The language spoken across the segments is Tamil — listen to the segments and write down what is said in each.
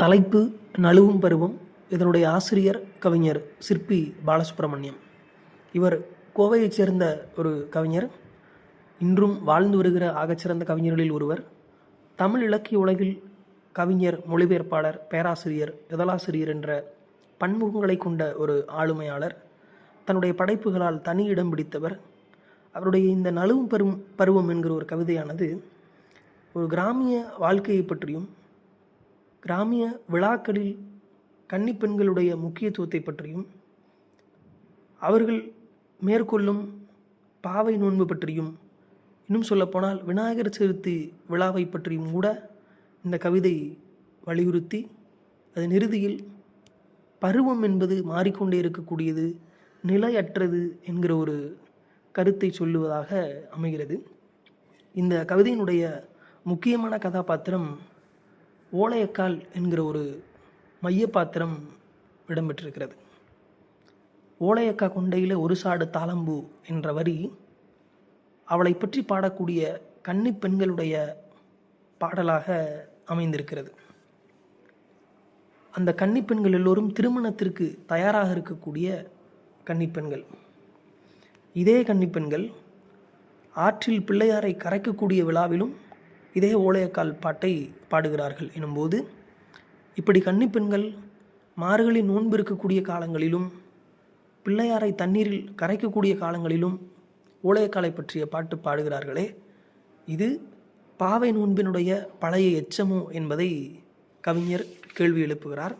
தலைப்பு நழுவும் பருவம். இதனுடைய ஆசிரியர் கவிஞர் சிற்பி பாலசுப்ரமணியம். இவர் கோவையைச் சேர்ந்த ஒரு கவிஞர். இன்றும் வாழ்ந்து வருகிற ஆகச்சிறந்த கவிஞர்களில் ஒருவர். தமிழ் இலக்கிய உலகில் கவிஞர் மொழிபெயர்ப்பாளர் பேராசிரியர் இதழாசிரியர் என்ற பன்முகங்களை கொண்ட ஒரு ஆளுமையாளர். தன்னுடைய படைப்புகளால் தனி இடம் பிடித்தவர். அவருடைய இந்த நழுவும் பருவம் பருவம் என்கிற ஒரு கவிதையானது ஒரு கிராமிய வாழ்க்கையை பற்றியும் கிராமிய விழாக்களில் கன்னிப்பெண்களுடைய முக்கியத்துவத்தை பற்றியும் அவர்கள் மேற்கொள்ளும் பாவை நோன்பு பற்றியும் இன்னும் சொல்லப்போனால் விநாயகர் சதுர்த்தி விழாவை பற்றியும் கூட இந்த கவிதை வலியுறுத்தி அதன் இறுதியில் பருவம் என்பது மாறிக்கொண்டே இருக்கக்கூடியது நிலையற்றது என்கிற ஒரு கருத்தை சொல்லுவதாக அமைகிறது. இந்த கவிதையினுடைய முக்கியமான கதாபாத்திரம் ஓலையக்கால் என்கிற ஒரு மைய பாத்திரம் இடம்பெற்றிருக்கிறது. ஓலையக்கா கொண்டையில் ஒரு சாடு தாளம்பு என்ற வரி அவளை பற்றி பாடக்கூடிய கன்னி பெண்களுடைய பாடலாக அமைந்திருக்கிறது. அந்த கன்னி பெண்கள் எல்லோரும் திருமணத்திற்கு தயாராக இருக்கக்கூடிய கன்னி பெண்கள். இதே கன்னி பெண்கள் ஆற்றில் பிள்ளையாரை கரைக்கக்கூடிய விழாவிலும் இதே ஓலையக்கால் பாட்டை பாடுகிறார்கள் எனும்போது இப்படி கன்னிப்பெண்கள் பெண்கள் மார்கழி நோன்பு இருக்கக்கூடிய காலங்களிலும் பிள்ளையாரை தண்ணீரில் கரைக்கக்கூடிய காலங்களிலும் ஓலையக்காலை பற்றிய பாட்டு பாடுகிறார்களே இது பாவை நோன்பினுடைய பழைய எச்சமோ என்பதை கவிஞர் கேள்வி எழுப்புகிறார்.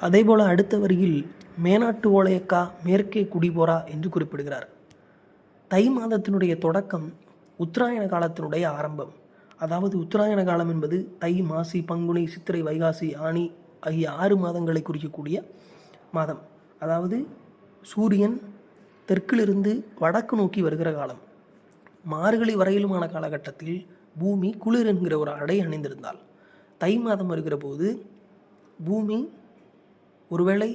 அதேபோல அடுத்த வரியில் மேனாட்டு ஓலையக்கா மேற்கே குடிபோரா என்று குறிப்பிடுகிறார். தை மாதத்தினுடைய தொடக்கம் உத்தராயண காலத்தினுடைய ஆரம்பம். அதாவது உத்தராயண காலம் என்பது தை மாசி பங்குனி சித்திரை வைகாசி ஆணி ஆகிய ஆறு மாதங்களை குறிக்கக்கூடிய மாதம். அதாவது சூரியன் தெற்கிலிருந்து வடக்கு நோக்கி வருகிற காலம். மார்கழி வரையிலுமான காலகட்டத்தில் பூமி குளிர் என்கிற ஒரு அடை அணிந்திருந்தால். தை மாதம் வருகிற போது பூமி ஒருவேளை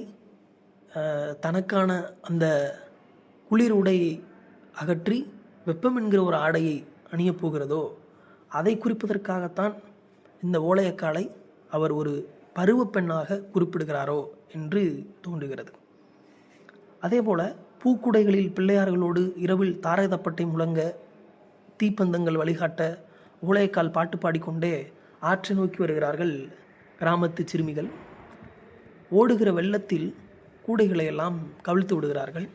தனக்கான அந்த குளிர் உடையை அகற்றி வெப்பம் என்கிற ஒரு ஆடையை அணியப் போகிறதோ அதை குறிப்பதற்காகத்தான் இந்த ஓலையக்காலை அவர் ஒரு பருவ பெண்ணாக குறிப்பிடுகிறாரோ என்று தோன்றுகிறது. அதேபோல பூக்குடைகளில் பிள்ளையார்களோடு இரவில் தாரகதப்பட்டை முழங்க தீப்பந்தங்கள் வழிகாட்ட ஓலையக்கால் பாட்டு பாடிக்கொண்டே ஆற்றை நோக்கி வருகிறார்கள் கிராமத்து சிறுமிகள். ஓடுகிற வெள்ளத்தில் கூடைகளை எல்லாம் கவிழ்த்து விடுகிறார்கள்.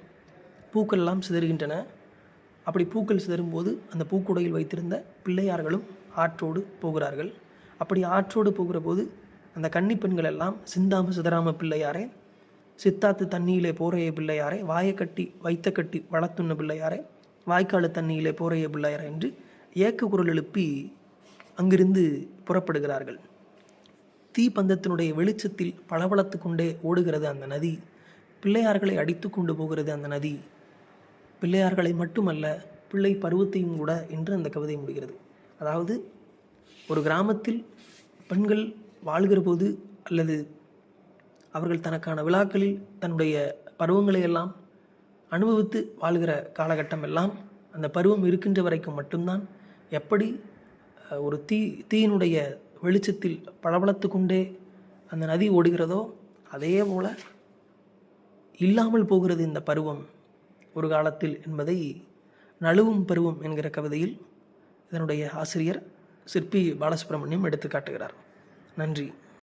பூக்கள் எல்லாம் சிதறுகின்றன. அப்படி பூக்கள் சிதறும்போது அந்த பூக்குடையில் வைத்திருந்த பிள்ளையார்களும் ஆற்றோடு போகிறார்கள். அப்படி ஆற்றோடு போகிற போது அந்த கன்னிப் பெண்கள் எல்லாம் சிந்தாம சிதறாம பிள்ளையாரே சித்தாத்து தண்ணியிலே போறைய பிள்ளையாரே வாயை கட்டி வைத்த கட்டி வளர்த்துண்ண பிள்ளையாரே வாய்க்கால் தண்ணியிலே போறைய பிள்ளையாரே என்று ஏக்க குரல் எழுப்பி அங்கிருந்து புறப்படுகிறார்கள். தீப்பந்தத்தினுடைய வெளிச்சத்தில் பளபளத்து கொண்டே ஓடுகிறது அந்த நதி. பிள்ளையார்களை அடித்து கொண்டு போகிறது அந்த நதி. பிள்ளையார்களை மட்டுமல்ல பிள்ளை பருவத்தையும் கூட என்று அந்த கவிதை முடிகிறது. அதாவது ஒரு கிராமத்தில் பெண்கள் வாழ்கிற போது அல்லது அவர்கள் தனக்கான விழாக்களில் தன்னுடைய பருவங்களை எல்லாம் அனுபவித்து வாழ்கிற காலகட்டம் எல்லாம் அந்த பருவம் இருக்கின்ற வரைக்கும் மட்டும்தான் எப்படி ஒரு தீ தீயினுடைய வெளிச்சத்தில் பளபளத்து கொண்டே அந்த நதி ஓடுகிறதோ அதே போல இல்லாமல் போகிறது இந்த பருவம் ஒரு காலத்தில் என்பதை நழுவும் பருவம் என்கிற கவிதையில் இதனுடைய ஆசிரியர் சிற்பி பாலசுப்ரமணியம் எடுத்து காட்டுகிறார் நன்றி.